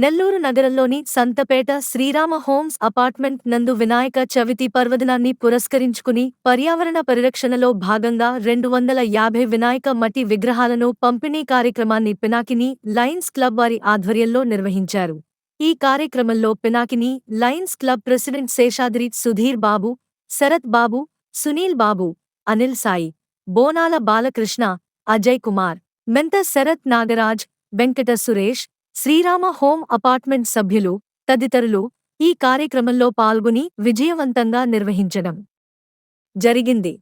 నెల్లూరు నగరంలోని Santhapeta Srirama homes apartment నందు వినాయక చవితి పర్వదినాన్ని పురస్కరించుకుని పర్యావరణ పరిరక్షణలో భాగంగా రెండు వందల యాభై వినాయక మట్టి విగ్రహాలను పంపిణీ కార్యక్రమాన్ని పినాకిని లయన్స్ క్లబ్ వారి ఆధ్వర్యంలో నిర్వహించారు. ఈ కార్యక్రమంలో Pinakini lions club president Seshadri Sudheer Babu Sarath Babu Sunil Babu Anil Sai Bonala Balakrishna Ajay Kumar Mentha Sarath Nagaraj Venkata Suresh Srirama home apartment సభ్యులు తదితరులు ఈ కార్యక్రమంలో పాల్గొని విజయవంతంగా నిర్వహించడం జరిగింది.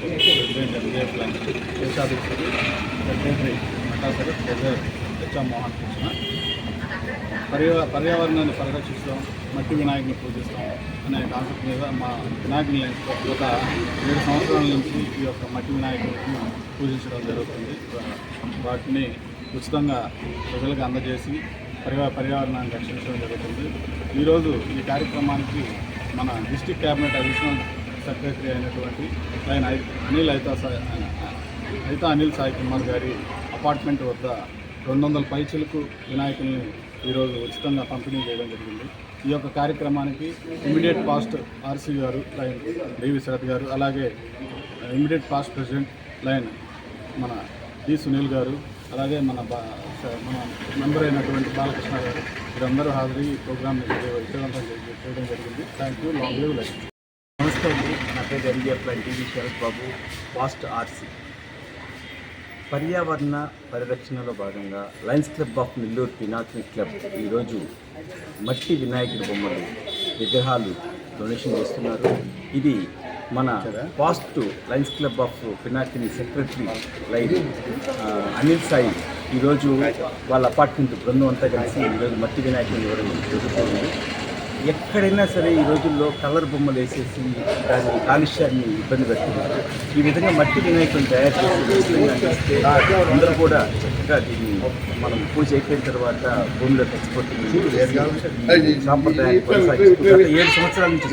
వినాయకని president secretary Mathasari treasurer Mohan Krishna పర్యా పర్యావరణాన్ని పరిరక్షిస్తాం మట్టి వినాయకుని పూజిస్తాం అనే కాన్సెప్ట్ మీద మా వినాయకుని లైన్స్ గత ఏడు సంవత్సరాల నుంచి ఈ యొక్క మట్టి వినాయకుడిని పూజించడం జరుగుతుంది. వాటిని ఉచితంగా ప్రజలకు అందజేసి పర్యా పర్యావరణాన్ని రక్షించడం జరుగుతుంది. ఈరోజు ఈ కార్యక్రమానికి మన డిస్టిక్ క్యాబినెట్ అడిషనల్ సెక్రటరీ అయినటువంటి ఆయన ఐ- అనిల్ అయితా సాయి అయితా అనిల్ సాయి కుమార్ గారి అపార్ట్మెంట్ వద్ద రెండు వందల పైచలకు వినాయకుల్ని ఈరోజు ఉచితంగా పంపిణీ చేయడం జరిగింది. ఈ యొక్క కార్యక్రమానికి ఇమీడియట్ పాస్ట్ ఆర్సీ గారు లైన్ దేవి శరత్ గారు అలాగే ఇమీడియట్ పాస్ట్ ప్రెసిడెంట్ లైన్ మన డి సునీల్ గారు అలాగే మన బా మన మెంబర్ అయినటువంటి బాలకృష్ణ గారు వీరందరూ హాజరీ ఈ ప్రోగ్రామ్ని విజయవంతం చేయడం జరిగింది. Thank you long live life. నమస్కారం నా పేరు MJF TV Sarath Babu past RC. పర్యావరణ పరిరక్షణలో భాగంగా lions club of Nellore Pinakini club ఈరోజు మట్టి వినాయకుడి బొమ్మలు విగ్రహాలు డొనేషన్ చేస్తున్నారు. ఇది మన past lions club of Pinakini secretary lion Anil Sai. ఈరోజు వాళ్ళ అపార్ట్మెంట్ బృందం అంతా కలిసి ఈరోజు మట్టి వినాయకుడిని ఇవ్వడం జరుగుతుంది. ఎక్కడైనా సరే ఈ రోజుల్లో కలర్ బొమ్మలు వేసేసి దాని కాలుష్యాన్ని ఇబ్బంది పెడుతున్నారు ఈ విధంగా మట్టి వినాయకులను తయారు చేసి అందరూ కూడా చక్కగా దీన్ని మనం పూజ అయిపోయిన తర్వాత భూమిలో తెచ్చిపోతుంది. సాంప్రదాయాన్ని కొనసాగిస్తుంది గత ఏడు సంవత్సరాల నుంచి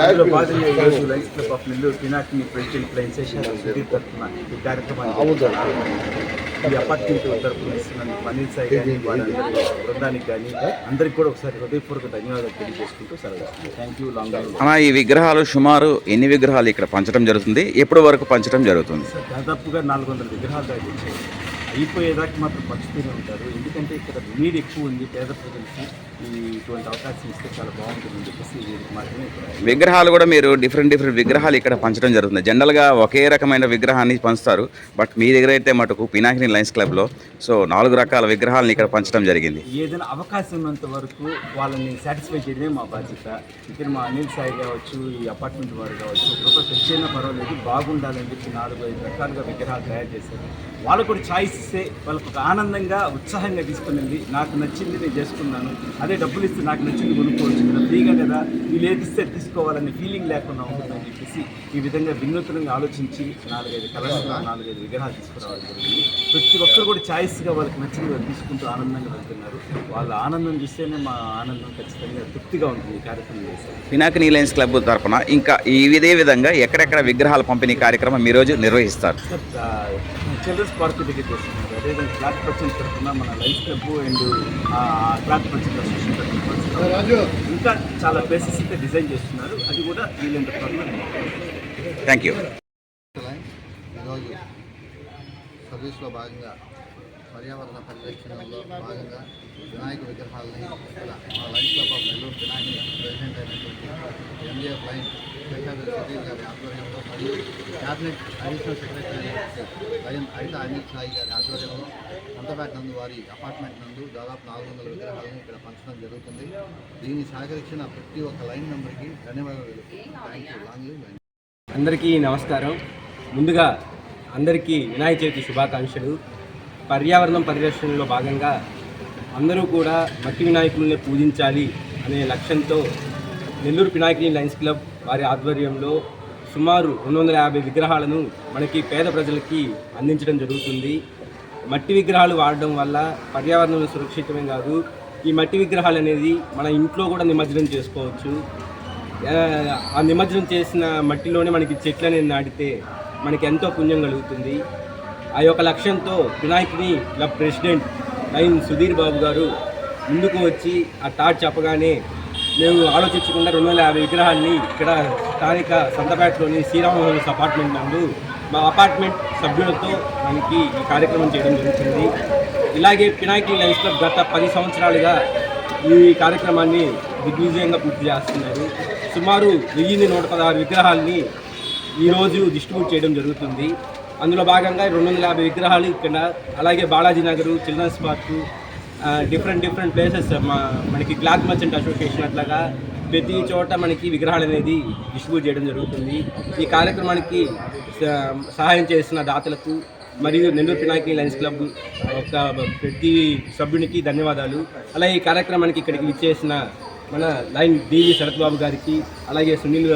అందులో భాగంగా ఈ lions club of Nellore Pinakini president lion Sudheer తరఫున ఈ కార్యక్రమాన్ని ఈ అపార్ట్మెంట్ తరఫున ఇస్తున్నందుకు అనిల్ సాయి కానీ వాళ్ళందరి బృందానికి కానీ అందరికి కూడా ఒకసారి హృదయపూర్వక ధన్యవాదాలు తెలియజేసుకుంటూ సెలవు థ్యాంక్ యూ లాంగ్ అన్న ఈ విగ్రహాలు సుమారు ఎన్ని విగ్రహాలు ఇక్కడ పంచడం జరుగుతుంది? ఎప్పటి వరకు పంచడం జరుగుతుంది? సార్ దాదాపుగా నాలుగు వందల విగ్రహాలు దాకా అయిపోయేదాకా మాత్రం పంచుతూనే ఉంటారు. ఎందుకంటే ఇక్కడ నీరు ఎక్కువ ఉంది పేద ప్రజలకి. ఇటువంటి అవకాశం ఇస్తే చాలా బాగుంటుందని చెప్పేసి వీరికి మాత్రమే ఇక్కడ విగ్రహాలు కూడా మీరు డిఫరెంట్ డిఫరెంట్ విగ్రహాలు ఇక్కడ పంచడం జరుగుతుంది. జనరల్గా ఒకే రకమైన విగ్రహాన్ని పంచుతారు. బట్ మీ దగ్గర అయితే మటుకు పినాకిని లయన్స్ క్లబ్లో సో నాలుగు రకాల విగ్రహాలను ఇక్కడ పంచడం జరిగింది. ఏదైనా అవకాశం ఉన్నంత వరకు వాళ్ళని సాటిస్ఫై చేయడమే మా బాధ్యత. ఇక్కడ మా అనిల్ సాయి కావచ్చు ఈ అపార్ట్మెంట్ వారు కావచ్చు ఒక్కొక్క తెచ్చైనా పర్వాలేదు బాగుండాలని చెప్పి నాలుగు ఐదు రకాలుగా విగ్రహాలు తయారు చేశారు. వాళ్ళు కూడా ఛాయిస్ ఇస్తే వాళ్ళకు ఒక ఆనందంగా ఉత్సాహంగా తీసుకునింది నాకు నచ్చింది నేను చేసుకున్నాను అదే డబ్బులు ఇస్తే నాకు నచ్చింది కొనుక్కోవచ్చు కదా. ఫ్రీగా కదా. వీళ్ళు ఏది ఇస్తే తీసుకోవాలనే ఫీలింగ్ లేకుండా ఉంటుందని చెప్పేసి ఈ విధంగా వినూత్నంగా ఆలోచించి నాలుగైదు కలర్స్ నాలుగైదు విగ్రహాలు తీసుకురావడం జరిగింది. ప్రతి ఒక్కరు కూడా ఛాయిస్గా వాళ్ళకి నచ్చింది తీసుకుంటూ ఆనందంగా వెళ్తున్నారు. వాళ్ళ ఆనందం చూస్తేనే మా ఆనందం ఖచ్చితంగా తృప్తిగా ఉంటుంది ఈ కార్యక్రమం చేశారు పినాకిని లయన్స్ క్లబ్ తరఫున ఇంకా ఈ ఇదే విధంగా ఎక్కడెక్కడ విగ్రహాల పంపిణీ కార్యక్రమం ఈ రోజు నిర్వహిస్తారు? చిల్డ్రన్స్ పార్క్ దగ్గర చేస్తున్నారు అదేవిధంగా క్లాత్ పర్చన్ తరఫున మన life club and cloth merchant association తరఫున ఇంకా చాలా ప్లేసెస్ అయితే డిజైన్ చేస్తున్నారు. అది కూడా వీళ్ళంత త్వరలో థ్యాంక్ యూ లైన్ ఈరోజు సర్వీస్లో భాగంగా పర్యావరణ పరిరక్షణలో భాగంగా వినాయక విగ్రహాలని ఇక్కడ మా lion club of Nellore Vinayaka president అయినటువంటి ఎంజీఎఫ్ లైన్ శేషాద్రి సుధీర్ గారి ఆధ్వర్యంలో మరియు cabinet additional secretary lion Anil Sai గారి ఆధ్వర్యంలో అంతపేట నందు వారి అపార్ట్మెంట్ నందు దాదాపు నాలుగు వందల విగ్రహాలను ఇక్కడ పంచడం జరుగుతుంది. దీన్ని సహకరించిన ప్రతి ఒక్క లైన్ మెంబర్కి ధన్యవాదాలు థ్యాంక్ యూ లాంగ్ అందరికీ నమస్కారం. ముందుగా అందరికీ వినాయక చవితి శుభాకాంక్షలు. పర్యావరణం పరిరక్షణలో భాగంగా అందరూ కూడా మట్టి వినాయకుల్ని పూజించాలి అనే లక్ష్యంతో నెల్లూరు వినాయకుని లయన్స్ క్లబ్ వారి ఆధ్వర్యంలో సుమారు రెండు వందల యాభై విగ్రహాలను మనకి పేద ప్రజలకి అందించడం జరుగుతుంది. మట్టి విగ్రహాలు వాడడం వల్ల పర్యావరణం సురక్షితమే కాదు. ఈ మట్టి విగ్రహాలు అనేది మన ఇంట్లో కూడా నిమజ్జనం చేసుకోవచ్చు. ఆ, నిమజ్జనం చేసిన మట్టిలోనే మనకి చెట్లు అనేది నాటితే మనకి ఎంతో పుణ్యం కలుగుతుంది. ఆ యొక్క లక్ష్యంతో వినాయకుని club president lion Sudheer Babu గారు ముందుకు వచ్చి ఆ థాట్ చెప్పగానే మేము ఆలోచించకుండా రెండు వందల యాభై విగ్రహాన్ని ఇక్కడ స్థానిక సంతపేటలోని శ్రీరామహోమ్స్ అపార్ట్మెంట్ నందు మా అపార్ట్మెంట్ సభ్యులతో మనకి ఈ కార్యక్రమం చేయడం జరుగుతుంది. ఇలాగే పినాకి లైఫ్ క్లబ్ గత పది సంవత్సరాలుగా ఈ కార్యక్రమాన్ని దిగ్విజయంగా పూర్తి చేస్తున్నారు. సుమారు వెయ్యిన్ని నూట పదహారు విగ్రహాలని ఈరోజు డిస్ట్రిబ్యూట్ చేయడం జరుగుతుంది. అందులో భాగంగా రెండు వందల యాభై విగ్రహాలు ఇక్కడ అలాగే Balaji Nagar children's park different different places మా మనకి క్లాత్ మర్చెంట్ అసోసియేషన్ అట్లాగా ప్రతి చోట మనకి విగ్రహాలు అనేది డిస్ట్రిబ్యూట్ చేయడం జరుగుతుంది. ఈ కార్యక్రమానికి సహాయం చేసిన దాతలకు మరియు నెల్లూరు పినాకి లయన్స్ క్లబ్ ఒక ప్రతి సభ్యునికి ధన్యవాదాలు. అలాగే ఈ కార్యక్రమానికి ఇక్కడికి ఇచ్చేసిన మన లైన్ డివి శరత్ బాబు గారికి అలాగే సునీల్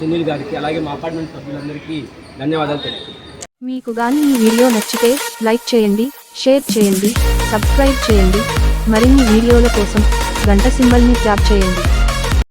సునీల్ గారికి అలాగే మా అపార్ట్మెంట్ సభ్యులందరికీ ధన్యవాదాలు తెలుపుతున్నాను. మీకు కానీ ఈ వీడియో నచ్చితే లైక్ చేయండి షేర్ చేయండి. సబ్స్క్రైబ్ చేయండి. మరిన్ని వీడియోల కోసం గంట సింబల్ని ట్యాప్ చేయండి.